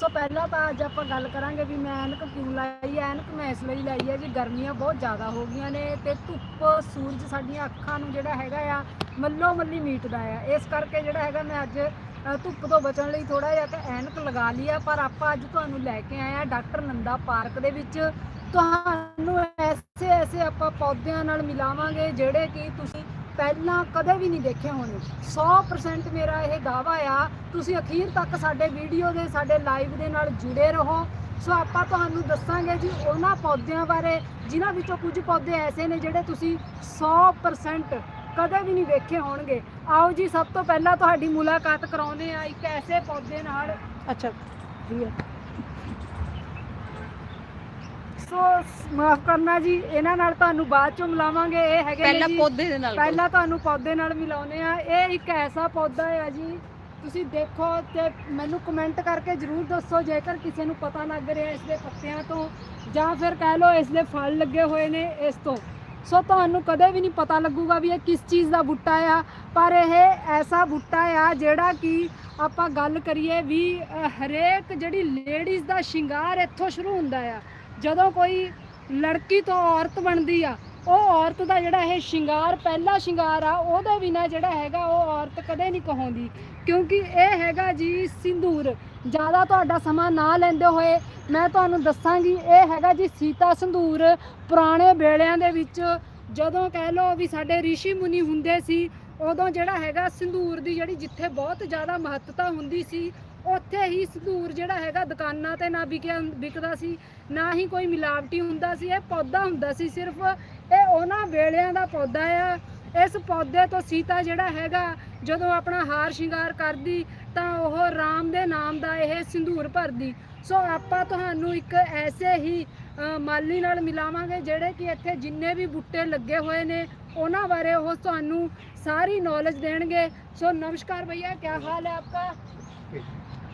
ਸੋ ਪਹਿਲਾਂ ਤਾਂ ਅੱਜ ਆਪਾਂ ਗੱਲ ਕਰਾਂਗੇ ਵੀ ਮੈਂ ਐਨਕ ਕਿਉਂ ਲਾਈ ਹੈ? ਐਨਕ ਮੈਂ ਇਸ ਲਈ ਲਾਈ ਹੈ ਜੀ, ਗਰਮੀਆਂ ਬਹੁਤ ਜ਼ਿਆਦਾ ਹੋ ਗਈਆਂ ਨੇ ਤੇ ਧੁੱਪ, ਸੂਰਜ ਸਾਡੀਆਂ ਅੱਖਾਂ ਨੂੰ ਜਿਹੜਾ ਹੈਗਾ ਆ ਮੱਲੋ ਮੱਲੀ ਮੀਟਦਾ ਆ। ਇਸ ਕਰਕੇ ਜਿਹੜਾ ਹੈਗਾ ਮੈਂ ਅੱਜ ਧੁੱਪ ਤੋਂ ਬਚਣ ਲਈ ਥੋੜਾ ਜਿਹਾ ਤਾਂ ਐਨਕ ਲਗਾ ਲਈ ਆ, ਪਰ ਆਪਾਂ ਅੱਜ ਤੁਹਾਨੂੰ ਲੈ ਕੇ ਆਏ ਆ ਡਾਕਟਰ ਨੰਦਾ ਪਾਰਕ ਦੇ ਵਿੱਚ। ਤੁਹਾਨੂੰ ਐਸੇ ਐਸੇ ਆਪਾਂ ਪੌਦਿਆਂ ਨਾਲ ਮਿਲਾਵਾਂਗੇ ਜਿਹੜੇ ਕਿ ਤੁਸੀਂ ਪਹਿਲਾਂ ਕਦੇ ਵੀ ਨਹੀਂ ਦੇਖੇ ਹੋਣੇ। 100% ਮੇਰਾ ਇਹ ਦਾਵਾ ਆ, ਤੁਸੀਂ ਅਖੀਰ ਤੱਕ ਸਾਡੇ ਵੀਡੀਓ ਦੇ, ਸਾਡੇ ਲਾਈਵ ਦੇ ਨਾਲ ਜੁੜੇ ਰਹੋ। ਸੋ ਆਪਾਂ ਤੁਹਾਨੂੰ ਦੱਸਾਂਗੇ ਜੀ ਉਹਨਾਂ ਪੌਦਿਆਂ ਬਾਰੇ, ਜਿਨ੍ਹਾਂ ਵਿੱਚੋਂ ਕੁਝ ਪੌਦੇ ਐਸੇ ਨੇ ਜਿਹੜੇ ਤੁਸੀਂ 100% ਕਦੇ ਵੀ ਨਹੀਂ ਵੇਖੇ ਹੋਣਗੇ। ਆਓ ਜੀ, ਸਭ ਤੋਂ ਪਹਿਲਾਂ ਤੁਹਾਡੀ ਮੁਲਾਕਾਤ ਕਰਾਉਂਦੇ ਆ ਇੱਕ ਐਸੇ ਪੌਦੇ ਨਾਲ। ਅੱਛਾ, ਜੀ। ਸੋ ਮਾਫ ਕਰਨਾ ਜੀ ਇਹਨਾਂ ਨਾਲ ਤੁਹਾਨੂੰ ਬਾਅਦ ਚੋਂ ਮਿਲਾਵਾਂਗੇ ਇਹ ਹੈਗੇ ਨੇ ਪਹਿਲਾਂ ਜੀ- ਪੌਦੇ ਦੇ ਨਾਲ ਪਹਿਲਾਂ ਤੁਹਾਨੂੰ ਪੌਦੇ ਨਾਲ ਮਿਲਾਉਨੇ ਆ ਇਹ ਇੱਕ ਐਸਾ ਪੌਦਾ ਹੈ ਜੀ ਤੁਸੀਂ ਦੇਖੋ ਤੇ ਮੈਨੂੰ ਕਮੈਂਟ ਕਰਕੇ ਜਰੂਰ ਦੱਸੋ ਜੇਕਰ ਕਿਸੇ ਨੂੰ ਪਤਾ ਲੱਗ ਰਿਹਾ ਇਸ ਦੇ ਪੱਤਿਆਂ ਤੋਂ ਜਾਂ ਫਿਰ ਕਹਿ ਲਓ ਇਸ ਦੇ ਫਲ ਲੱਗੇ ਹੋਏ ਨੇ ਇਸ ਤੋਂ। ਸੋ ਤੁਹਾਨੂੰ ਕਦੇ ਵੀ ਨਹੀਂ ਪਤਾ ਲੱਗੂਗਾ ਵੀ ਇਹ ਕਿਸ ਚੀਜ਼ ਦਾ ਬੂਟਾ ਆ ਪਰ ਇਹ ਐਸਾ ਬੂਟਾ ਆ ਜਿਹੜਾ ਕਿ ਆਪਾਂ ਗੱਲ ਕਰੀਏ ਵੀ ਅ, ਹਰੇਕ ਜਿਹੜੀ ਲੇਡੀਜ਼ ਦਾ ਸ਼ਿੰਗਾਰ ਇੱਥੋਂ ਸ਼ੁਰੂ ਹੁੰਦਾ ਆ। ਜਦੋਂ ਕੋਈ ਲੜਕੀ ਤੋਂ ਔਰਤ ਬਣਦੀ ਆ, ਉਹ ਔਰਤ ਦਾ ਜਿਹੜਾ ਇਹ ਸ਼ਿੰਗਾਰ, ਪਹਿਲਾ ਸ਼ਿੰਗਾਰ ਆ, ਉਹਦੇ ਬਿਨਾ ਜਿਹੜਾ ਹੈਗਾ ਉਹ ਔਰਤ ਕਦੇ ਨਹੀਂ ਕਹਾਉਂਦੀ। ਕਿਉਂਕਿ ਇਹ ਹੈਗਾ ਜੀ ਸਿੰਦੂਰ। ਜ਼ਿਆਦਾ ਤੁਹਾਡਾ ਸਮਾਂ ਨਾ ਲੈਂਦੇ ਹੋਏ ਮੈਂ ਤੁਹਾਨੂੰ ਦੱਸਾਂਗੀ, ਇਹ ਹੈਗਾ ਜੀ ਸੀਤਾ ਸੰਧੂਰ ਪੁਰਾਣੇ ਵੇਲਿਆਂ ਦੇ ਵਿੱਚ ਜਦੋਂ ਕਹਿ ਲਓ ਵੀ ਸਾਡੇ ઋષਿ ਮੁਨੀ ਹੁੰਦੇ ਸੀ, ਉਦੋਂ ਜਿਹੜਾ ਹੈਗਾ ਸਿੰਦੂਰ ਦੀ ਜਿਹੜੀ ਜਿੱਥੇ ਬਹੁਤ ਜ਼ਿਆਦਾ ਮਹੱਤਤਾ ਹੁੰਦੀ ਸੀ ਉੱਥੇ ਹੀ ਸੰਧੂਰ ਜਿਹੜਾ ਹੈਗਾ ਦੁਕਾਨਾਂ ਤੇ ਨਾ ਵਿਕਿਆ ਵਿਕਦਾ ਸੀ, ਨਾ ਹੀ ਕੋਈ ਮਿਲਾਵਟੀ ਹੁੰਦਾ ਸੀ, ਇਹ ਪੌਦਾ ਹੁੰਦਾ ਸੀ ਸਿਰਫ। ਇਹ ਉਹਨਾਂ ਵੇਲਿਆਂ ਦਾ ਪੌਦਾ ਆ। ਇਸ ਪੌਦੇ ਤੋਂ ਸੀਤਾ ਜਿਹੜਾ ਹੈਗਾ, ਜਦੋਂ ਆਪਣਾ ਹਾਰ ਸ਼ਿੰਗਾਰ ਕਰਦੀ, ਤਾਂ ਉਹ ਰਾਮ ਦੇ ਨਾਮ ਦਾ ਇਹ ਸਿੰਧੂਰ ਭਰਦੀ। ਸੋ ਆਪਾਂ ਤੁਹਾਨੂੰ ਇੱਕ ਐਸੇ ਹੀ ਮਾਲੀ ਨਾਲ ਮਿਲਾਵਾਂਗੇ, ਜਿਹੜੇ ਕਿ ਇੱਥੇ ਜਿੰਨੇ ਵੀ ਬੁੱਟੇ ਲੱਗੇ ਹੋਏ ਨੇ, ਉਹਨਾਂ ਬਾਰੇ ਉਹ ਤੁਹਾਨੂੰ ਸਾਰੀ ਨੌਲੇਜ ਦੇਣਗੇ। ਸੋ ਨਮਸਕਾਰ ਭਈਆ ਕੀ ਹਾਲ ਹੈ ਆਪਕਾ?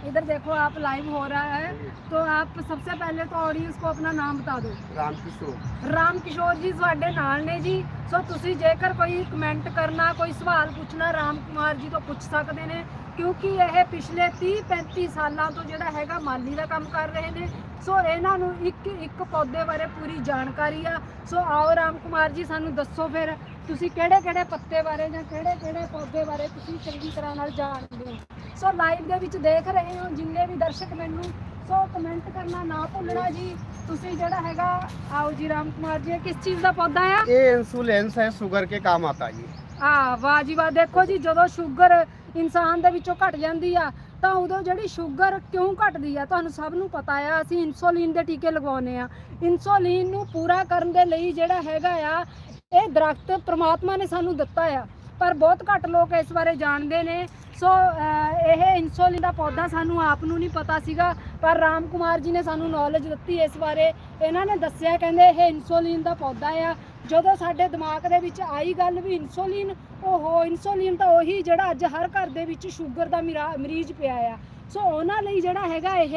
इधर देखो आप लाइव हो रहा है तो आप सबसे पहले तो ऑडियंस को अपना नाम बता दो ਰਾਮ ਕਿਸ਼ੋਰ ਰਾਮ ਕਿਸ਼ੋਰ ਜੀ ਤੁਹਾਡੇ ਨਾਲ ਨੇ ਜੀ ਸੋ ਤੁਸੀਂ ਜੇਕਰ ਕੋਈ ਕਮੈਂਟ ਕਰਨਾ ਕੋਈ ਸਵਾਲ ਪੁੱਛਣਾ ਰਾਮ ਕੁਮਾਰ ਜੀ ਤੋਂ ਪੁੱਛ ਸਕਦੇ ਨੇ ਕਿਉਂਕਿ ਇਹ ਪਿਛਲੇ 30 35 ਸਾਲਾਂ ਤੋਂ ਜਿਹੜਾ ਹੈਗਾ ਮਾਲੀ ਦਾ ਕੰਮ ਕਰ ਰਹੇ ਨੇ ਸੋ ਇਹਨਾਂ ਨੂੰ ਇੱਕ ਇੱਕ ਪੌਦੇ ਬਾਰੇ ਪੂਰੀ ਜਾਣਕਾਰੀ ਆ ਸੋ ਆਓ ਰਾਮ ਕੁਮਾਰ ਜੀ ਸਾਨੂੰ ਦੱਸੋ ਫਿਰ ਤੁਸੀਂ ਕਿਹੜੇ ਕਿਹੜੇ ਪੱਤੇ ਬਾਰੇ ਜਾਂ ਕਿਹੜੇ ਕਿਹੜੇ ਪੌਦੇ ਬਾਰੇ ਤੁਸੀਂ ਚੰਗੀ ਤਰ੍ਹਾਂ ਨਾਲ ਜਾਣਦੇ ਹੋ ਸੋ ਲਾਈਵ ਦੇ ਵਿੱਚ ਦੇਖ ਰਹੇ ਹੋ ਜਿੰਨੇ ਵੀ ਦਰਸ਼ਕ ਮੈਨੂੰ ਸੋ ਕਮੈਂਟ ਕਰਨਾ ਨਾ ਭੁੱਲਣਾ ਜੀ ਤੁਸੀਂ ਜਿਹੜਾ ਹੈਗਾ ਆਓ ਜੀ ਰਾਮ ਕੁਮਾਰ ਜੀ ਇਹ ਕਿਸ ਚੀਜ਼ ਦਾ ਪੌਦਾ ਆ ये इंसुलेंस है शुगर के काम आता है ये ਆ ਵਾਹ ਜੀ ਵਾਹ ਦੇਖੋ ਜੀ ਜਦੋਂ ਸ਼ੂਗਰ ਇਨਸਾਨ ਦੇ ਵਿੱਚੋਂ ਘਟ ਜਾਂਦੀ ਆ ਤਾਂ ਉਦੋਂ ਜਿਹੜੀ ਸ਼ੂਗਰ ਕਿਉਂ ਘਟਦੀ ਆ ਤੁਹਾਨੂੰ ਸਭ ਨੂੰ ਪਤਾ ਆ ਅਸੀਂ ਇਨਸੂਲਿਨ ਦੇ ਟੀਕੇ ਲਗਵਾਉਂਦੇ ਆ ਇਨਸੂਲਿਨ ਨੂੰ ਪੂਰਾ ਕਰਨ ਦੇ ਲਈ ਜਿਹੜਾ ਹੈਗਾ ਆ ਇਹ ਦਰਖਤ ਪ੍ਰਮਾਤਮਾ ਨੇ ਸਾਨੂੰ ਦਿੱਤਾ ਆ ਪਰ ਬਹੁਤ ਘੱਟ ਲੋਕ ਇਸ ਬਾਰੇ ਜਾਣਦੇ ਨੇ। ਸੋ ਇਹ ਇਨਸੂਲਿਨ ਦਾ ਪੌਦਾ ਸਾਨੂੰ ਆਪ ਨੂੰ ਨਹੀਂ ਪਤਾ ਸੀਗਾ, ਪਰ ਰਾਮ ਕੁਮਾਰ ਜੀ ਨੇ ਸਾਨੂੰ ਨੌਲੇਜ ਦਿੱਤੀ ਇਸ ਬਾਰੇ। ਇਹਨਾਂ ਨੇ ਦੱਸਿਆ, ਕਹਿੰਦੇ ਇਹ ਇਨਸੂਲਿਨ ਦਾ ਪੌਦਾ ਆ। ਜਦੋਂ ਸਾਡੇ ਦਿਮਾਗ ਦੇ ਵਿੱਚ ਆਈ ਗੱਲ ਵੀ ਇਨਸੂਲਿਨ ਉਹ ਇਨਸੂਲਿਨ ਤਾਂ ਉਹੀ ਜਿਹੜਾ ਅੱਜ ਹਰ ਘਰ ਦੇ ਵਿੱਚ ਸ਼ੂਗਰ ਦਾ ਮਿਰਾ- ਮਰੀਜ਼ ਪਿਆ ਆ। ਸੋ ਉਹਨਾਂ ਲਈ ਜਿਹੜਾ ਹੈਗਾ ਇਹ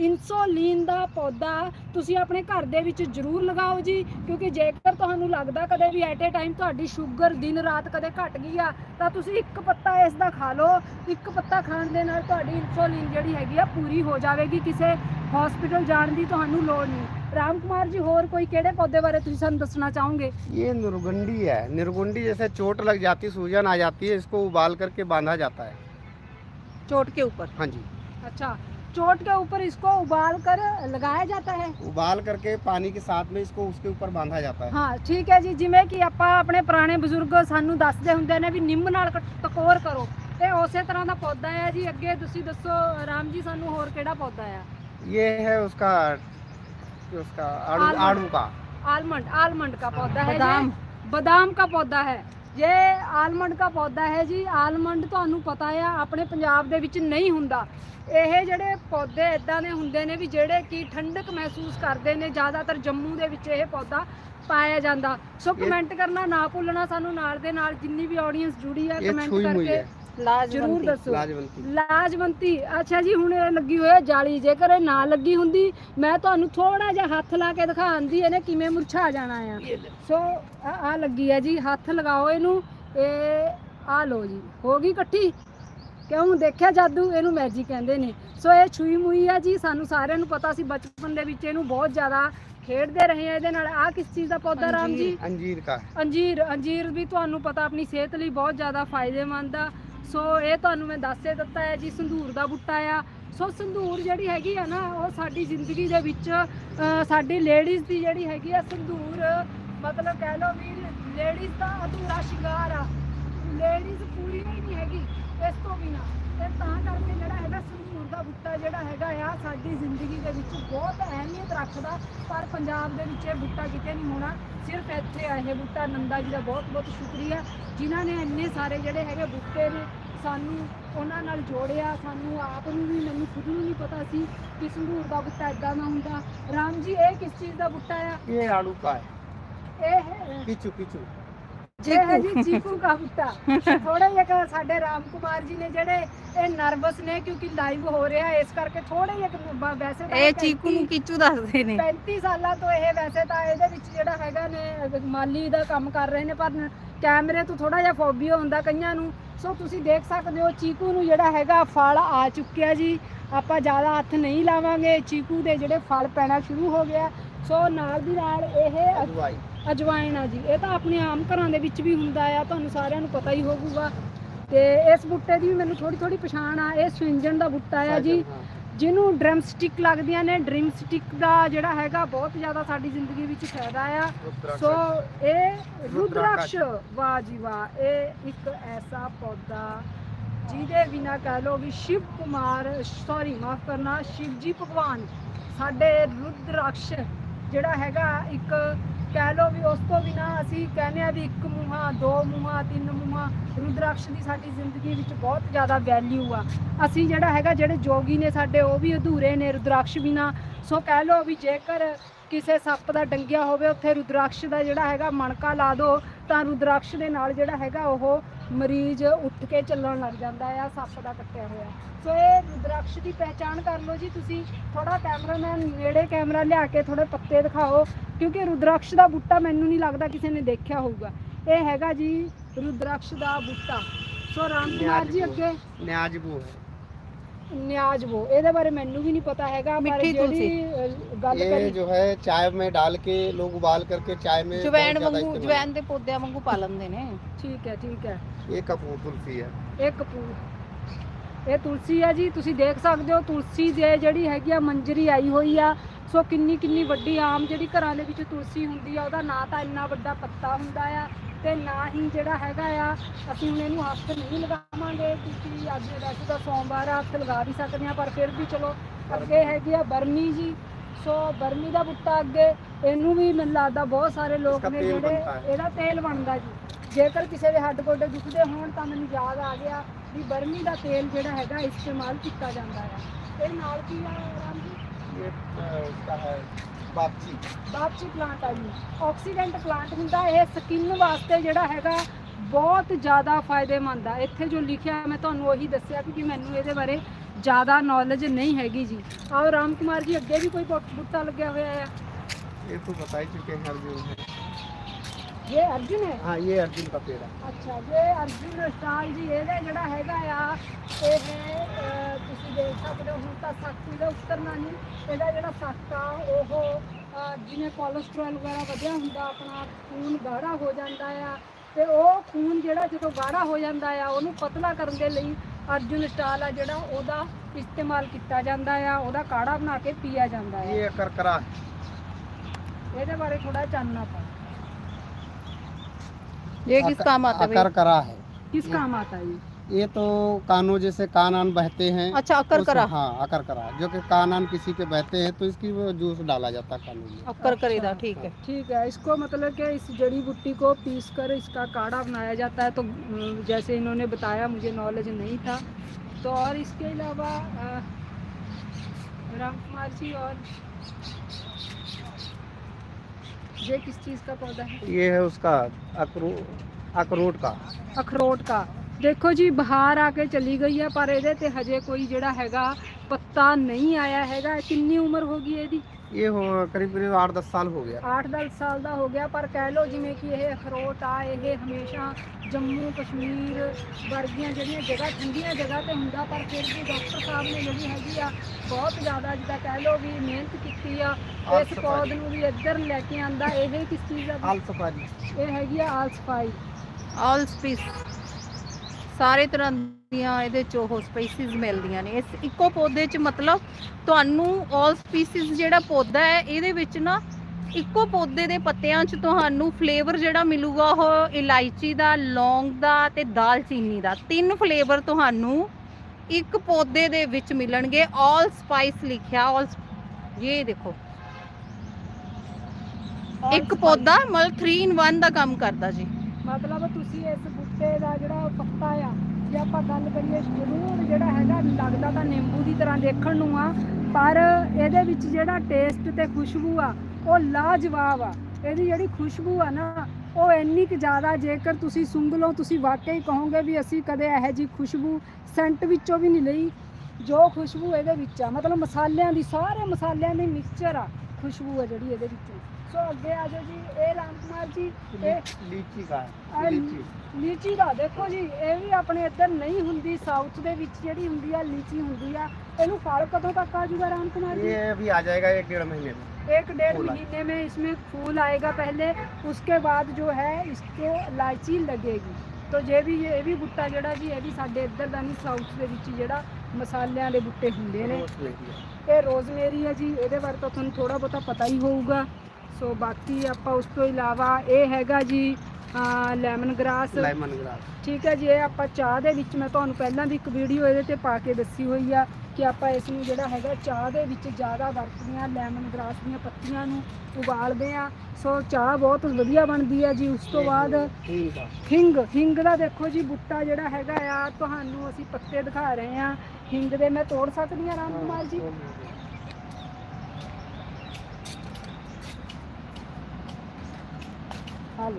ਇਨਸੂਲਿਨ ਦਾ ਪੌਦਾ ਤੁਸੀਂ ਆਪਣੇ ਘਰ ਦੇ ਵਿੱਚ ਜ਼ਰੂਰ ਲਗਾਓ ਜੀ ਕਿਉਂਕਿ ਜੇਕਰ ਤੁਹਾਨੂੰ ਲੱਗਦਾ ਕਦੇ ਵੀ ਐਟ ਏ ਟਾਈਮ ਤੁਹਾਡੀ ਸ਼ੂਗਰ ਦਿਨ ਰਾਤ ਕਦੇ ਘਟ ਗਈ ਆ ਤਾਂ ਤੁਸੀਂ ਇੱਕ ਪੱਤਾ ਇਸ ਦਾ ਖਾ ਲਓ ਇੱਕ ਪੱਤਾ ਖਾਣ ਦੇ ਨਾਲ ਤੁਹਾਡੀ ਇਨਸੂਲਿਨ ਜਿਹੜੀ ਹੈਗੀ ਆ ਪੂਰੀ ਹੋ ਜਾਵੇਗੀ ਕਿਸੇ ਹਸਪੀਟਲ ਜਾਣ ਦੀ ਤੁਹਾਨੂੰ ਲੋੜ ਨਹੀਂ ਰਾਮ ਕੁਮਾਰ ਜੀ ਹੋਰ ਕੋਈ ਕਿਹੜੇ ਪੌਦੇ ਬਾਰੇ ਤੁਸੀਂ ਸਾਨੂੰ ਦੱਸਣਾ ਚਾਹੋਗੇ ये निरगुंडी है निरगुंडी जैसे चोट लग जाती है सूजन आ जाती है इसको उबाल करके बांधा जाता है चोट के ऊपर हाँ जी अच्छा चोट के ऊपर इसको उबाल कर लगाया जाता है उबाल करके पानी के साथ में इसको उसके ऊपर बांधा जाता है ਹਾਂ ਠੀਕ ਹੈ ਜੀ ਜਿਵੇਂ ਕਿ ਆਪਾਂ ਆਪਣੇ ਪੁਰਾਣੇ ਬਜ਼ੁਰਗ ਸਾਨੂੰ ਦੱਸਦੇ ਹੁੰਦੇ ਨੇ ਵੀ ਨਿੰਮ ਨਾਲ ਕ- ਟਕੋਰ ਕਰੋ ਤੇ ਉਸੇ ਤਰ੍ਹਾਂ ਦਾ ਪੌਦਾ ਹੈ ਜੀ ਅੱਗੇ ਤੁਸੀਂ ਦੱਸੋ ਰਾਮ ਜੀ ਸਾਨੂੰ ਹੋਰ ਕਿਹੜਾ ਪੌਦਾ ਹੈ ये है उसका उसका आड़ू आलमंड। आड़ू का आलमंड आलमंड का पौधा है बादाम। ये बादाम का पौधा है ਜੇ ਆਲਮੰਡ ਦਾ ਪੌਦਾ ਹੈ ਜੀ ਆਲਮੰਡ ਤੁਹਾਨੂੰ ਪਤਾ ਆ ਆਪਣੇ ਪੰਜਾਬ ਦੇ ਵਿੱਚ ਨਹੀਂ ਹੁੰਦਾ। ਇਹ ਜਿਹੜੇ ਪੌਦੇ ਇਦਾਂ ਦੇ ਹੁੰਦੇ ਨੇ ਵੀ ਜਿਹੜੇ ਕਿ ਠੰਡਕ ਮਹਿਸੂਸ ਕਰਦੇ ਨੇ ਜ਼ਿਆਦਾਤਰ ਜੰਮੂ ਦੇ ਵਿੱਚ ਇਹ ਪੌਦਾ ਪਾਇਆ ਜਾਂਦਾ। ਸੋ ਕਮੈਂਟ ਕਰਨਾ ਨਾ ਭੁੱਲਣਾ ਸਾਨੂੰ ਨਾਲ ਦੇ ਨਾਲ ਜਿੰਨੀ ਵੀ ਆਡੀਅנס ਜੁੜੀ ਆ ਕਮੈਂਟ ਕਰਕੇ ਲਾਜਵੰਤੀ। ਅੱਛਾ ਜੀ ਹੁਣ ਲੱਗੀ ਹੋਈ ਜਾਲੀ। ਜੇਕਰ ਨਾ ਲੱਗੀ ਹੁੰਦੀ ਮੈਂ ਤੁਹਾਨੂੰ ਥੋੜਾ ਜਿਹਾ ਹੱਥ ਲਾ ਕੇ ਦਿਖਾਉਂਦੀ ਇਹਨੇ ਕਿਵੇਂ ਮੁਰਛਾ ਜਾਣਾ ਆ। ਸੋ ਆ ਲੱਗੀ ਹੈ ਜੀ ਹੱਥ ਲਗਾਓ ਇਹਨੂੰ। ਇਹ ਆ ਲੋ ਜੀ ਹੋ ਗਈ ਇਕੱਠੀ। ਕਿਉਂ? ਦੇਖਿਆ ਜਾਦੂ ਇਹਨੂੰ ਮੈਜਿਕ ਕਹਿੰਦੇ ਨੇ। ਸੋ ਇਹ ਛੂਈ ਮੂਈ ਆ ਜੀ ਸਾਨੂੰ ਸਾਰਿਆਂ ਨੂੰ ਪਤਾ ਸੀ ਬਚਪਨ ਦੇ ਵਿੱਚ ਇਹਨੂੰ ਬਹੁਤ ਜ਼ਿਆਦਾ ਖੇਡਦੇ ਰਹੇ ਆ ਇਹਦੇ ਨਾਲ। ਆ ਕਿਸ ਚੀਜ਼ ਦਾ ਪੌਦਾ ਰਾਮ ਜੀ? ਅੰਜੀਰ ਦਾ ਅੰਜੀਰ ਅੰਜੀਰ ਵੀ ਤੁਹਾਨੂੰ ਪਤਾ ਆਪਣੀ ਸਿਹਤ ਲਈ ਬਹੁਤ ਜ਼ਿਆਦਾ ਫਾਇਦੇਮੰਦ ਆ। ਸੋ ਇਹ ਤੁਹਾਨੂੰ ਮੈਂ ਦੱਸੇ ਦਿੱਤਾ ਹੈ ਜੀ ਸੰਧੂਰ ਦਾ ਬੂਟਾ ਆ। ਸੋ ਸੰਧੂਰ ਜਿਹੜੀ ਹੈਗੀ ਆ ਨਾ, ਉਹ ਸਾਡੀ ਜ਼ਿੰਦਗੀ ਦੇ ਵਿੱਚ ਸਾਡੀ ਲੇਡੀਜ਼ ਦੀ ਜਿਹੜੀ ਹੈਗੀ ਆ ਸੰਧੂਰ ਮਤਲਬ ਕਹਿ ਲਓ ਵੀ ਲੇਡੀਜ਼ ਦਾ ਅਧੂਰਾ ਸ਼ਿੰਗਾਰ ਆ। ਲੇਡੀਜ਼ ਪੂਰੀ ਨਹੀਂ ਹੈਗੀ ਇਸ ਤੋਂ ਬਿਨਾ। ਤੇ ਤਾਂ ਕਰਕੇ ਜਿਹੜਾ ਹੈਗਾ ਸੰਧੂਰ ਦਾ ਬੂਟਾ ਜਿਹੜਾ ਹੈਗਾ ਆ ਸਾਡੀ ਜ਼ਿੰਦਗੀ ਦੇ ਵਿੱਚ ਬਹੁਤ ਅਹਿਮੀਅਤ ਰੱਖਦਾ ਪਰ ਪੰਜਾਬ ਦੇ ਵਿੱਚ ਇਹ ਬੂਟਾ ਕਿਤੇ ਨਹੀਂ ਹੋਣਾ। ਸਿਰਫ ਇੱਥੇ ਆ ਇਹ ਬੂਟਾ ਨੰਦਾ ਜੀ ਦਾ ਬਹੁਤ ਬਹੁਤ ਸ਼ੁਕਰੀਆ। ਜਿਨ੍ਹਾਂ ਨੇ ਇੰਨੇ ਸਾਰੇ ਜਿਹੜੇ ਹੈਗੇ ਬੂਟੇ ਨੇ ਸਾਨੂੰ ਉਹਨਾਂ ਨਾਲ ਜੋੜਿਆ ਸਾਨੂੰ ਆਪ ਨੂੰ ਵੀ ਮੈਨੂੰ ਖੁਦ ਨੂੰ ਨਹੀਂ ਪਤਾ ਸੀ ਕਿ ਸੰਧੂਰ ਦਾ ਬੂਟਾ ਇਦਾਂ ਦਾ ਹੁੰਦਾ। ਰਾਮ ਜੀ ਇਹ ਕਿਸ ਚੀਜ਼ ਦਾ ਬੂਟਾ ਆ? ਇਹ ਆਲੂ ਕਾ ਹੈ। ਇਹ ਹੈ ਕਿਚੂ ਕਿਚੂ ਇਹ ਜੀ ਚੀਕੂ। ਕਾ ਕੁੱਤਾ ਥੋੜਾ ਜਿਹਾ ਸਾਡੇ ਰਾਮ ਕੁਮਾਰ ਜੀ ਨੇ ਜਿਹੜੇ ਇਹ ਨਰਵਸ ਨੇ ਕਿਉਂਕਿ ਲਾਈਵ ਹੋ ਰਿਹਾ ਇਸ ਕਰਕੇ ਥੋੜਾ ਜਿਹਾ ਵੈਸੇ ਤਾਂ ਇਹ ਚੀਕੂ ਨੂੰ ਕਿਚੂ ਦੱਸਦੇ ਨੇ। 35 ਸਾਲਾਂ ਤੋਂ ਇਹ ਵੈਸੇ ਤਾਂ ਇਹਦੇ ਵਿੱਚ ਜਿਹੜਾ ਹੈਗਾ ਨੇ ਮਾਲੀ ਦਾ ਕੰਮ ਕਰ ਰਹੇ ਨੇ ਪਰ ਕੈਮਰੇ ਤੋਂ ਥੋੜਾ ਜਿਹਾ ਫੋਬੀਆ ਹੁੰਦਾ ਕਈਆਂ ਨੂੰ। ਸੋ ਤੁਸੀਂ ਦੇਖ ਸਕਦੇ ਹੋ ਚੀਕੂ ਨੂੰ ਜਿਹੜਾ ਹੈਗਾ ਫਲ ਆ ਚੁੱਕਿਆ ਜੀ। ਆਪਾਂ ਜ਼ਿਆਦਾ ਹੱਥ ਨਹੀਂ ਲਾਵਾਂਗੇ। ਚੀਕੂ ਦੇ ਜਿਹੜੇ ਫਲ ਪੈਣਾ ਸ਼ੁਰੂ ਹੋ ਗਿਆ। ਸੋ ਨਾਲ ਦੀ ਨਾਲ ਇਹ ਅਜਵਾਇਣ ਆ ਜੀ। ਇਹ ਤਾਂ ਆਪਣੇ ਆਮ ਘਰਾਂ ਦੇ ਵਿੱਚ ਵੀ ਹੁੰਦਾ ਆ ਤੁਹਾਨੂੰ ਸਾਰਿਆਂ ਨੂੰ ਪਤਾ ਹੀ ਹੋਊਗਾ। ਤੇ ਇਸ ਬੁੱਟੇ ਦੀ ਵੀ ਮੈਨੂੰ ਥੋੜੀ ਥੋੜੀ ਪਛਾਣ ਆ। ਇਹ ਸਵਿੰਜਨ ਦਾ ਬੁੱਟਾ ਆ ਜੀ। ਜਿਹਨੂੰ ਡਰਮ ਸਟਿਕ ਲੱਗਦੀਆਂ ਨੇ ਡਰਮ ਸਟਿਕ ਦਾ ਜਿਹੜਾ ਹੈਗਾ ਬਹੁਤ ਜ਼ਿਆਦਾ ਸਾਡੀ ਜ਼ਿੰਦਗੀ ਵਿੱਚ ਫਾਇਦਾ ਆ। ਸੋ ਇਹ ਰੁਦਰਾਕਸ਼। ਵਾਹ ਜੀ ਵਾਹ। ਇਹ ਇੱਕ ਐਸਾ ਪੌਦਾ ਜਿਹਦੇ ਬਿਨਾ ਕਹਿ ਲੋ ਵੀ ਸ਼ਿਵ ਕੁਮਾਰ ਸੌਰੀ ਮਾਫ ਕਰਨਾ ਸ਼ਿਵ ਜੀ ਭਗਵਾਨ ਸਾਡੇ ਰੁਦਰਾਕਸ਼ ਜਿਹੜਾ ਹੈਗਾ ਇੱਕ ਕਹਿ ਲੋ ਵੀ ਉਸ ਤੋਂ ਬਿਨਾ ਅਸੀਂ ਕਹਿੰਦੇ ਆ ਵੀ ਇੱਕ ਮੂੰਹਾਂ, ਦੋ ਮੂੰਹਾਂ, ਤਿੰਨ ਮੂੰਹਾਂ ਰੁਦਰਾਕਸ਼ ਦੀ ਸਾਡੀ ਜ਼ਿੰਦਗੀ ਵਿੱਚ ਬਹੁਤ ਜ਼ਿਆਦਾ ਵੈਲਿਊ ਆ। ਅਸੀਂ ਜਿਹੜਾ ਹੈਗਾ, ਜਿਹੜੇ ਜੋਗੀ ਨੇ ਸਾਡੇ, ਉਹ ਵੀ ਅਧੂਰੇ ਨੇ ਰੁਦਰਾਕਸ਼ ਬਿਨਾ। ਸੋ ਕਹਿ ਲੋ ਵੀ ਜੇਕਰ ਕਿਸੇ ਸੱਪ ਦਾ ਡੰਗਿਆ ਹੋਵੇ, ਉੱਥੇ ਰੁਦਰਾਕਸ਼ ਦਾ ਜਿਹੜਾ ਹੈਗਾ, ਮਣਕਾ ਲਾ ਦਿਓ ਤਾਂ ਰੁਦਰਾਕਸ਼ ਦੇ ਨਾਲ ਜਿਹੜਾ ਹੈਗਾ, ਉਹ ਮਰੀਜ਼ ਉੱਠ ਕੇ ਚੱਲਣ ਲੱਗ ਜਾਂਦਾ ਆ ਸੱਪ ਦਾ ਕੱਟਿਆ ਹੋਇਆ। ਸੋ ਇਹ ਰੁਦਰਾਕਸ਼ ਦੀ ਪਹਿਚਾਣ ਕਰ ਲਓ ਜੀ ਤੁਸੀਂ। ਥੋੜਾ ਕੈਮਰਾਮੈਨ ਨੇੜੇ ਕੈਮਰਾ ਲਿਆ ਕੇ ਥੋੜੇ ਪੱਤੇ ਦਿਖਾਓ ਕਿਉਂਕਿ ਰੁਦਰਾਕਸ਼ ਦਾ ਬੂਟਾ ਮੈਨੂੰ ਨਹੀਂ ਲੱਗਦਾ ਕਿਸੇ ਨੇ ਦੇਖਿਆ ਹੋਊਗਾ। ਇਹ ਹੈਗਾ ਜੀ ਰੁਦਰਾਕਸ਼ ਦਾ ਬੂਟਾ। ਸੋ ਰਾਮ ਕੁਮਾਰ ਜੀ ਅੱਗੇ। ਨਿਆਜ਼ਬੂ ਹੈ है ਨਿਆਜ਼ਵੋ ਇਹਦੇ ਬਾਰੇ ਮੈਨੂੰ ਵੀ ਨਹੀਂ ਪਤਾ ਹੈਗਾ ਪਰ ਮਿੱਠੀ ਜਿਹੜੀ ਅ, ਗੱਲ ये ਕਰੀ जो है चाय में डाल के लोग उबाल करके चाय में ਜਵੈਣ बहुत ज्यादा ਵਾਂਗੂ इस्तेमाल- ਜਵੈਣ ਦੇ ਪੌਦਿਆਂ ਵਾਂਗੂ ਪਾ ਲੈਂਦੇ ਨੇ ਠੀਕ ਹੈ ਠੀਕ ਹੈ ये कपूर तुलसी है ਇਹ ਕਪੂਰ ਇਹ ਤੁਲਸੀ ਆ ਜੀ ਤੁਸੀਂ ਦੇਖ ਸਕਦੇ ਹੋ ਤੁਲਸੀ ਦੇ ਜਿਹੜੀ ਹੈਗੀ ਆ ਮੰਜਰੀ ਆਈ ਹੋਈ ਆ ਸੋ ਕਿੰਨੀ ਕਿੰਨੀ ਵੱਡੀ ਆਮ ਜਿਹੜੀ ਘਰਾਂ ਦੇ ਵਿੱਚ ਤੁਲਸੀ ਹੁੰਦੀ ਆ ਉਹਦਾ ਨਾ ਤਾਂ ਇੰਨਾ ਵੱਡਾ ਪੱਤਾ ਹੁੰਦਾ ਆ ਤੇ ਨਾ ਹੀ ਜਿਹੜਾ ਹੈਗਾ ਆ ਅਸੀਂ ਹੁਣ ਇਹਨੂੰ ਹੱਥ ਨਹੀਂ ਲਗਾਵਾਂਗੇ ਕਿਉਂਕਿ ਅੱਜ ਵੈਸੇ ਤਾਂ ਸੋਮਵਾਰ ਆ ਹੱਥ ਲਗਾ ਵੀ ਸਕਦੇ ਆ ਪਰ ਫਿਰ ਵੀ ਚਲੋ ਅੱਗੇ ਹੈਗੀ ਆ ਬਰਮੀ ਜੀ। ਸੋ ਬਰਮੀ ਦਾ ਬੁੱਟਾ ਅੱਗੇ ਇਹਨੂੰ ਵੀ ਮੈਨੂੰ ਲੱਗਦਾ ਬਹੁਤ ਸਾਰੇ ਲੋਕ ਨੇ ਜਿਹੜੇ ਇਹਦਾ ਤੇਲ ਬਣਦਾ ਜੀ। ਜੇਕਰ ਕਿਸੇ ਦੇ ਹੱਡ ਗੋਡੇ ਦੁਖਦੇ ਹੋਣ ਤਾਂ ਮੈਨੂੰ ਯਾਦ ਆ ਗਿਆ ਵੀ ਬਰਮੀ ਦਾ ਤੇਲ ਜਿਹੜਾ ਹੈਗਾ ਇਸਤੇਮਾਲ ਕੀਤਾ ਜਾਂਦਾ ਹੈ ਤੇ ਨਾਲ ਕੀ ਆ ਰਾਮ ਜੀ? ਇਹ ਤਾਂ ਹੈ। ਵਾਪਸੀ। ਬਾਪਚੀ ਪਲਾਂਟ ਆ ਜੀ। ਆਕਸੀਡੈਂਟ ਪਲਾਂਟ ਹੁੰਦਾ ਇਹ ਸਕਿਨ ਵਾਸਤੇ ਜਿਹੜਾ ਹੈਗਾ ਬਹੁਤ ਜ਼ਿਆਦਾ ਫਾਇਦੇਮੰਦ ਆ। ਇੱਥੇ ਜੋ ਲਿਖਿਆ ਹੈ, ਮੈਂ ਤੁਹਾਨੂੰ ਉਹੀ ਦੱਸਿਆ ਕਿ ਮੈਨੂੰ ਇਹਦੇ ਬਾਰੇ ਜ਼ਿਆਦਾ ਨੌਲੇਜ ਨਹੀਂ ਹੈਗੀ ਜੀ। ਆਹ ਰਾਮ ਕੁਮਾਰ ਜੀ ਅੱਗੇ ਵੀ ਕੋਈ ਬੂ- ਲੱਗਿਆ ਹੋਇਆ ਆ? ਇਹ ਤਾਂ ਬਤਾ ਚੁੱਕੇ ਹਰ ਜੋ ਹੈ ਇਹ ਅਰਜੁਨ ਹੈ हाँ ये अर्जुन का पेड़ है ਅੱਛਾ ਜੇ ਅਰਜੁਨ ਸਟਾਲ ਜੀ ਇਹਦਾ ਜਿਹੜਾ ਹੈਗਾ ਆ ਇਹ ਅਹ, ਤੁਸੀਂ ਦੇਖ ਸਕਦੇ ਹੋ ਹੁਣ ਤਾਂ ਸਖਤੀ ਦਾ ਉਤਰਨਾ ਨਹੀਂ ਇਹਦਾ ਜਿਹੜਾ ਸਖਤ ਆ ਉਹ ਅਹ, ਜਿਵੇਂ ਕੋਲੇਸਟ੍ਰੋਲ ਵਗੈਰਾ ਵਧਿਆ ਹੁੰਦਾ ਆਪਣਾ ਖੂਨ ਗਾੜਾ ਹੋ ਜਾਂਦਾ ਆ ਤੇ ਉਹ ਖੂਨ ਜਿਹੜਾ ਜਦੋਂ ਗਾੜਾ ਹੋ ਜਾਂਦਾ ਆ ਉਹਨੂੰ ਪਤਲਾ ਕਰਨ ਦੇ ਲਈ ਅਰਜੁਨ ਸਟਾਲ ਆ ਜਿਹੜਾ ਉਹਦਾ ਇਸਤੇਮਾਲ ਕੀਤਾ ਜਾਂਦਾ ਆ ਉਹਦਾ ਕਾੜਾ ਬਣਾ ਕੇ ਪੀਆ ਜਾਂਦਾ ਆ ये करकरा है ਇਹਦੇ ਬਾਰੇ ਥੋੜਾ ਚਾਨਣਾ ये किस काम आता है अकर करा है। किस काम आता है ये? तो कानों जैसे कान आन बहते हैं। अच्छा अकर करा। हाँ अकर करा। जो कि कान आन किसी के बहते हैं तो इसकी वो जूस डाला जाता है कानों में। अकर करेदा अच्छा, ठीक है। अच्छा। ठीक है इसको मतलब क्या इस जड़ी बूटी को पीस कर इसका काढ़ा बनाया जाता है। तो जैसे इन्होंने बताया मुझे नॉलेज नहीं था। तो और इसके अलावा राम कुमार जी और ये किस चीज़ का पौधा है ये है उसका अखरो अखरोट का ਅਖਰੋਟ ਦਾ ਦੇਖੋ ਜੀ ਬਹਾਰ ਆ ਕੇ ਚਲੀ ਗਈ ਹੈ ਪਰ ਇਹਦੇ ਤੇ ਹਜੇ ਕੋਈ ਜਿਹੜਾ ਹੈਗਾ ਪੱਤਾ ਨਹੀਂ ਆਇਆ ਹੈਗਾ ਕਿੰਨੀ ਉਮਰ ਹੋ ਗਈ ਇਹਦੀ ਇਹ ਹੋ ਕਰੀਬ ਕਰੀਬ 8-10 ਸਾਲ ਹੋ ਗਿਆ। 8-10 ਸਾਲ ਦਾ ਹੋ ਗਿਆ ਪਰ ਕਹਿ ਲੋ ਜਿਵੇਂ ਕਿ ਇਹ ਅਖਰੋਟ ਆ ਇਹ ਹਮੇਸ਼ਾ ਜੰਮੂ ਕਸ਼ਮੀਰ ਵਰਗੀਆਂ ਜਿਹੜੀਆਂ ਜਗ੍ਹਾ ਠੰਡੀਆਂ ਜਗ੍ਹਾ ਤੇ ਹੁੰਦਾ ਪਰ ਫਿਰ ਵੀ ਡਾਕਟਰ ਸਾਹਿਬ ਨੇ ਜਿਹੜੀ ਹੈਗੀ ਆ ਬਹੁਤ ਜ਼ਿਆਦਾ ਜਿੱਦਾਂ ਕਹਿ ਲੋ ਵੀ ਮਿਹਨਤ ਕੀਤੀ ਆ ਇਸ ਪੌਦ ਨੂੰ ਵੀ ਇੱਧਰ ਲੈ ਕੇ ਆਂਦਾ ਇਹ ਕਿਸ ਚੀਜ਼ ਦਾ? ਆਲ ਸਫ਼ਾਈ ਇਹ ਹੈਗੀ ਆ ਆਲ ਸਫ਼ਾਈ ਆਲ ਸਪੀਸ ਸਾਰੇ ਤਰ੍ਹਾਂ ਦੀਆਂ ਇਹਦੇ ਚ ਉਹ ਸਪੀਸੀਜ਼ ਮਿਲਦੀਆਂ ਨੇ। ਇਸ ਇੱਕੋ ਪੌਦੇ ਚ ਮਤਲਬ ਤੁਹਾਨੂੰ ਆਲ ਸਪੀਸੀਜ਼ ਜਿਹੜਾ ਪੌਦਾ ਹੈ ਇਹਦੇ ਵਿੱਚ ਨਾ ਇੱਕੋ ਪੌਦੇ ਦੇ ਪੱਤਿਆਂ ਚ ਤੁਹਾਨੂੰ ਫਲੇਵਰ ਜਿਹੜਾ ਮਿਲੂਗਾ ਉਹ ਇਲਾਇਚੀ ਦਾ ਲੌਂਗ ਦਾ ਤੇ ਦਾਲਚੀਨੀ ਦਾ। ਤਿੰਨ ਫਲੇਵਰ ਤੁਹਾਨੂੰ ਇੱਕ ਪੌਦੇ ਦੇ ਵਿੱਚ ਮਿਲਣਗੇ। ਆਲ ਸਪਾਈਸ ਲਿਖਿਆ ਆਲ ਇਹ ਦੇਖੋ। ਇੱਕ। ਪੌਦਾ ਮਤਲਬ 3 ਇਨ 1 ਦਾ ਕੰਮ ਕਰਦਾ ਜੀ। ਮਤਲਬ ਤੁਸੀਂ ਇਸ ਬੂਟੇ ਦਾ ਜਿਹੜਾ ਪੱਤਾ ਆ ਜੇ ਆਪਾਂ ਗੱਲ ਕਰੀਏ ਜ਼ਰੂਰ ਜਿਹੜਾ ਹੈਗਾ, ਲੱਗਦਾ ਤਾਂ ਨਿੰਬੂ ਦੀ ਤਰ੍ਹਾਂ ਦੇਖਣ ਨੂੰ ਆ, ਪਰ ਇਹਦੇ ਵਿੱਚ ਜਿਹੜਾ ਟੇਸਟ ਤੇ ਖੁਸ਼ਬੂ ਆ, ਉਹ ਲਾਜਵਾਬ ਆ। ਇਹਦੀ ਜਿਹੜੀ ਖੁਸ਼ਬੂ ਆ ਨਾ, ਉਹ ਇੰਨੀ ਕੁ ਜ਼ਿਆਦਾ, ਜੇਕਰ ਤੁਸੀਂ ਸੁੰਘ ਲਓ, ਤੁਸੀਂ ਵਾਕਈ ਕਹੋਗੇ ਵੀ ਅਸੀਂ ਕਦੇ ਇਹੋ ਜੀ ਖੁਸ਼ਬੂ ਸੈਂਟ ਵਿੱਚੋਂ ਵੀ ਨਹੀਂ ਲਈ। ਜੋ ਖੁਸ਼ਬੂ ਇਹਦੇ ਵਿੱਚ ਆ, ਮਤਲਬ ਮਸਾਲਿਆਂ ਦੀ, ਸਾਰੇ ਮਸਾਲਿਆਂ ਦੀ ਮਿਕਸਚਰ ਆ, ਖੁਸ਼ਬੂ ਆ ਜਿਹੜੀ ਇਹਦੇ ਵਿੱਚ। ਸੋ ਅੱਗੇ ਆ ਜਾਓ ਜੀ ਇਹ ਰਾਮ ਕੁਮਾਰ ਜੀ ਇਹ लीची का ਆ है लीची ਲੀਚੀ ਦਾ ਦੇਖੋ ਜੀ ਇਹ ਵੀ ਆਪਣੇ ਇੱਧਰ ਨਹੀਂ ਹੁੰਦੀ ਸਾਊਥ ਦੇ ਵਿੱਚ ਜਿਹੜੀ ਹੁੰਦੀ ਆ ਲੀਚੀ ਹੁੰਦੀ ਆ ਇਹਨੂੰ ਫਲ ਕਦੋਂ ਤੱਕ ਆ ਜੂਗਾ ਰਾਮ ਕੁਮਾਰ जी ये अभी आ जाएगा एक डेढ़ महीने में एक डेढ़ फूल महीने में इसमें फूल आएगा पहले उसके बाद जो है इसको इलायची लगेगी तो ये भी ਇਹ ਵੀ ਬੂਟਾ ਜਿਹੜਾ ਜੀ ਇਹ ਵੀ ਸਾਡੇ ਇੱਧਰ ਦਾ ਨਹੀਂ ਸਾਊਥ ਦੇ ਵਿੱਚ ਜਿਹੜਾ ਮਸਾਲਿਆਂ ਦੇ ਬੂਟੇ ਹੁੰਦੇ ਨੇ रोज नहीं है। ਇਹ ਰੋਜ਼ਮੇਰੀ ਹੈ ਜੀ ਇਹਦੇ ਬਾਰੇ ਤਾਂ ਤੁਹਾਨੂੰ ਥੋੜਾ ਬਹੁਤਾ ਪਤਾ ਹੀ ਹੋਊਗਾ ਸੋ ਬਾਕੀ ਆਪਾਂ ਉਸ ਤੋਂ ਇਲਾਵਾ ਇਹ ਹੈਗਾ ਜੀ ਲੈਮਨ ਗ੍ਰਾਸ ਲੈਮਨ ਗ੍ਰਾਸ ਠੀਕ ਹੈ ਜੀ ਇਹ ਆਪਾਂ ਚਾਹ ਦੇ ਵਿੱਚ ਮੈਂ ਤੁਹਾਨੂੰ ਪਹਿਲਾਂ ਵੀ ਇੱਕ ਵੀਡੀਓ ਇਹਦੇ ਤੇ ਪਾ ਕੇ ਦੱਸੀ ਹੋਈ ਆ ਕਿ ਆਪਾਂ ਇਸ ਨੂੰ ਜਿਹੜਾ ਹੈਗਾ ਚਾਹ ਦੇ ਵਿੱਚ ਜ਼ਿਆਦਾ ਵਰਤਦੇ ਵਰਤਦੀਆਂ ਲੈਮਨ ਗ੍ਰਾਸ ਦੀਆਂ ਪੱਤੀਆਂ ਨੂੰ ਉਬਾਲਦੇ ਆ ਸੋ ਚਾਹ ਬਹੁਤ ਵਧੀਆ ਬਣਦੀ ਹੈ ਜੀ ਉਸ ਤੋਂ ਬਾਅਦ ਹਿੰਗ ਹਿੰਗ ਦਾ ਦੇਖੋ ਜੀ ਬੁੱਟਾ ਜਿਹੜਾ ਹੈਗਾ ਆ ਤੁਹਾਨੂੰ ਅਸੀਂ ਪੱਤੇ ਦਿਖਾ ਰਹੇ ਆ ਹਿੰਗ ਦੇ ਮੈਂ ਤੋੜ ਸਕਦੀ ਆ ਰਾਮ ਕੁਮਾਰ ਜੀ? ਆ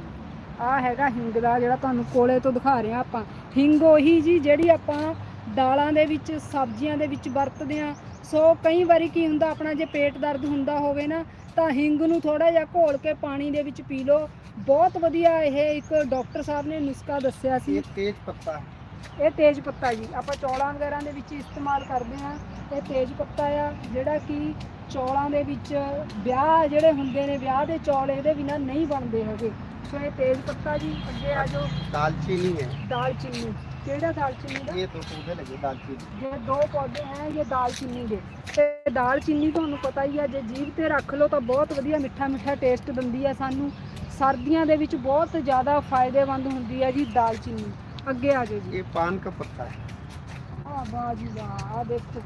ਆ ਹੈਗਾ ਹਿੰਗ ਦਾ ਜਿਹੜਾ ਤੁਹਾਨੂੰ ਕੋਲੇ ਤੋਂ ਦਿਖਾ ਰਹੇ ਰਿਹਾ ਆਪਾਂ। ਹਿੰਗ ਉਹੀ ਜੀ ਜਿਹੜੀ ਆਪਾਂ ਦਾਲਾਂ ਦੇ ਵਿੱਚ ਸਬਜ਼ੀਆਂ ਦੇ ਵਿੱਚ ਵਰਤਦੇ ਆ ਸੋ ਕਈ ਵਾਰੀ ਕੀ ਹੁੰਦਾ ਆਪਣਾ ਜੇ ਪੇਟ ਦਰਦ ਹੁੰਦਾ ਹੋਵੇ ਨਾ ਤਾਂ ਹਿੰਗ ਨੂੰ ਥੋੜਾ ਜਿਹਾ ਘੋਲ ਕੇ ਪਾਣੀ ਦੇ ਵਿੱਚ ਪੀ ਲਓ। ਬਹੁਤ ਵਧੀਆ ਇਹ ਇੱਕ ਡਾਕਟਰ ਸਾਹਿਬ ਨੇ ਨੁਸਖਾ ਦੱਸਿਆ ਸੀ। ਇਹ ਤੇਜ ਪੱਤਾ। ਇਹ ਤੇਜ ਪੱਤਾ ਜੀ। ਆਪਾਂ ਚੌਲਾਂ ਵਗੈਰਾ ਦੇ ਵਿੱਚ ਇਸਤੇਮਾਲ ਕਰਦੇ ਆ ਇਹ ਤੇਜ ਪੱਤਾ ਆ ਜਿਹੜਾ ਕਿ ਚੌਲਾਂ ਦੇ ਵਿੱਚ ਵਿਆਹ ਜਿਹੜੇ ਹੁੰਦੇ ਨੇ ਵਿਆਹ ਦੇ ਚੌਲ ਇਹਦੇ ਬਿਨਾ ਨਹੀਂ ਬਣਦੇ ਹੈਗੇ। ਸੋ ਇਹ ਤੇਜ ਪੱਤਾ ਜੀ ਅੱਗੇ ਆ ਜਾਓ दालचीनी है ਦਾਲਚੀਨੀ ਕਿਹੜਾ ਦਾਲਚੀਨੀ ਦਾ ये दो पौधे लगे दालचीनी ये दो पौधे हैं ये दालचीनी ਦੇ ਤੇ ਦਾਲਚੀਨੀ ਤੁਹਾਨੂੰ ਪਤਾ ਹੀ ਆ ਜੇ ਜੀਭ ਤੇ ਰੱਖ ਲਓ ਤਾਂ ਬਹੁਤ ਵਧੀਆ ਮਿੱਠਾ ਮਿੱਠਾ ਟੇਸਟ ਦਿੰਦੀ ਆ ਸਾਨੂੰ ਸਰਦੀਆਂ ਦੇ ਵਿੱਚ ਬਹੁਤ ਜ਼ਿਆਦਾ ਫਾਇਦੇਮੰਦ ਹੁੰਦੀ ਹੈ ਜੀ ਦਾਲਚੀਨੀ ਅੱਗੇ ਆ ਜਾਓ ਜੀ ये पान का पत्ता है ਆ ਵਾਹ ਜੀ ਵਾਹ ਆ ਦੇਖੋ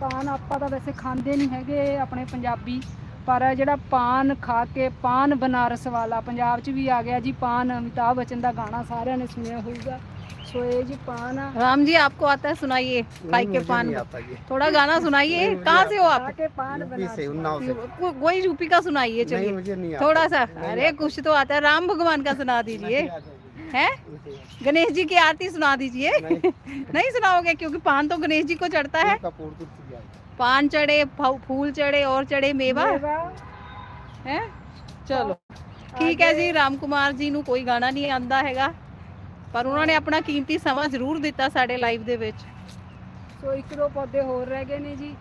ਪਾਨ ਆਪਾਂ ਤਾਂ ਵੈਸੇ ਖਾਂਦੇ ਨਹੀਂ ਹੈਗੇ ਆਪਣੇ ਪੰਜਾਬੀ ਪਰ ਇਹ ਜਿਹੜਾ ਪਾਨ ਖਾ ਕੇ ਪਾਨ ਬਨਾਰਸ ਵਾਲਾ ਪੰਜਾਬ 'ਚ ਵੀ ਆ ਗਿਆ ਜੀ ਪਾਨ ਅਮਿਤਾਭ ਬੱਚਨ ਦਾ ਗਾਣਾ ਸਾਰਿਆਂ ਨੇ ਸੁਣਿਆ ਹੋਊਗਾ ਸੋ ਇਹ ਜੀ ਪਾਨ ਆ राम जी आपको आता है सुनाइए खाई नहीं, के मुझे पान नहीं आता ये थोड़ा गाना सुनाइए नहीं, मुझे कहाँ से हो खा आप के पान यूपी से बनारस उन्नाव से को- कोई यूपी का सुनाइए नहीं चलिए मुझे नहीं आता थोड़ा सा नहीं अरे आता। कुछ तो आता है राम भगवान का सुना दीजिए नहीं आता मुझे। हैं नहीं आता। गणेश जी की आरती सुना दीजिए नहीं, नहीं सुनाओगे क्योंकि पान तो गणेश जी को चढ़ता है उनका पूर्व टूट गया है। पान चढ़े फू- फूल चढ़े और चढ़े मेवा ਮੇਵਾ है ਚਲੋ ਠੀਕ ਹੈ ਜੀ ਰਾਮ ਕੁਮਾਰ ਜੀ ਨੂੰ ਕੋਈ ਗਾਣਾ ਨਹੀਂ ਆਂਦਾ ਹੈਗਾ ਪਰ ਉਹਨਾਂ ਨੇ ਆਪਣਾ ਕੀਮਤੀ ਸਮਾਂ ਜ਼ਰੂਰ ਦਿੱਤਾ ਸਾਡੇ ਲਾਈਵ ਦੇ ਵਿੱਚ ਸੋ ਇੱਕ ਦੋ ਪੌਦੇ ਹੋਰ ਰਹਿ ਗਏ ਨੇ ਜੀ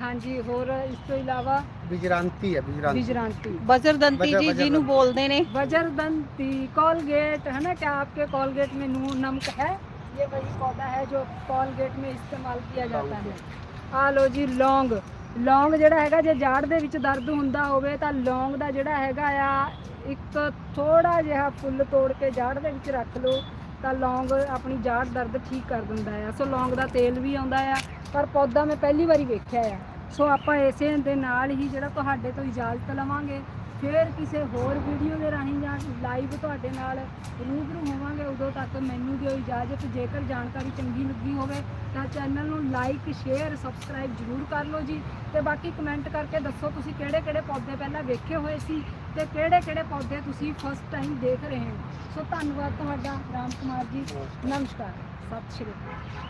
ਹਾਂਜੀ ਹੋਰ ਇਸ ਤੋਂ ਇਲਾਵਾ विजरांती है विजरांती ਵਿਜਰਾਂਤੀ ਬਜ਼ਰਦੰਤੀ ਬਜ਼ਰ- ਜੀ ਜਿਹਨੂੰ ਬਜ਼ਰਦੰਤੀ। ਬੋਲਦੇ ਨੇ वजरदंती कॉलगेट है ना क्या आपके कॉलगेट में नून नमक है ये वही पौधा है जो कॉलगेट में इस्तेमाल किया जाता है ਆ ਲੋ ਜੀ ਲੌਂਗ ਲੌਂਗ ਜਿਹੜਾ ਹੈਗਾ ਜੇ ਜਾੜ ਦੇ ਵਿੱਚ ਦਰਦ ਹੁੰਦਾ ਹੋਵੇ ਤਾਂ ਲੌਂਗ ਦਾ ਜਿਹੜਾ ਹੈਗਾ ਆ ਇੱਕ ਥੋੜਾ ਜਿਹਾ ਫੁੱਲ ਤੋੜ ਕੇ ਜਾੜ ਦੇ ਵਿੱਚ ਰੱਖ ਲਓ ਤਾਂ ਲੌਂਗ ਆਪਣੀ ਜਾੜ ਦਰਦ ਠੀਕ ਕਰ ਦਿੰਦਾ ਆ ਸੋ ਲੌਂਗ ਦਾ ਤੇਲ ਵੀ ਆਉਂਦਾ ਆ ਪਰ ਪੌਦਾ ਮੈਂ ਪਹਿਲੀ ਵਾਰੀ ਵੇਖਿਆ ਆ। ਸੋ ਆਪਾਂ ਇਸੇ ਦੇ ਨਾਲ ਹੀ ਜਿਹੜਾ ਤੁਹਾਡੇ ਤੋਂ ਇਜਾਜ਼ਤ ਲਵਾਂਗੇ, ਫਿਰ ਕਿਸੇ ਹੋਰ ਵੀਡੀਓ ਦੇ ਰਾਹੀਂ ਜਾਂ ਲਾਈਵ ਤੁਹਾਡੇ ਨਾਲ ਰੂਬਰੂ ਹੋਵਾਂਗੇ। ਉਦੋਂ ਤੱਕ ਮੈਨੂੰ ਦਿਓ ਇਜਾਜ਼ਤ। ਜੇਕਰ ਜਾਣਕਾਰੀ ਚੰਗੀ ਲੱਗੀ ਹੋਵੇ ਤਾਂ ਚੈਨਲ ਨੂੰ ਲਾਈਕ ਸ਼ੇਅਰ ਸਬਸਕ੍ਰਾਈਬ ਜਰੂਰ ਕਰ ਲਓ ਜੀ। ਤੇ ਬਾਕੀ ਕਮੈਂਟ ਕਰਕੇ ਦੱਸੋ ਤੁਸੀਂ ਕਿਹੜੇ ਕਿਹੜੇ ਪੌਦੇ ਪਹਿਲਾਂ ਵੇਖੇ ਹੋਏ ਸੀ ਤੇ ਕਿਹੜੇ ਕਿਹੜੇ ਪੌਦੇ ਤੁਸੀਂ ਫਸਟ ਟਾਈਮ ਦੇਖ ਰਹੇ ਹੋ। ਸੋ ਧੰਨਵਾਦ ਤੁਹਾਡਾ, ਰਾਮ ਕੁਮਾਰ ਜੀ। ਨਮਸਕਾਰ। ਸਤਿ ਸ਼੍ਰੀ ਅਕਾਲ।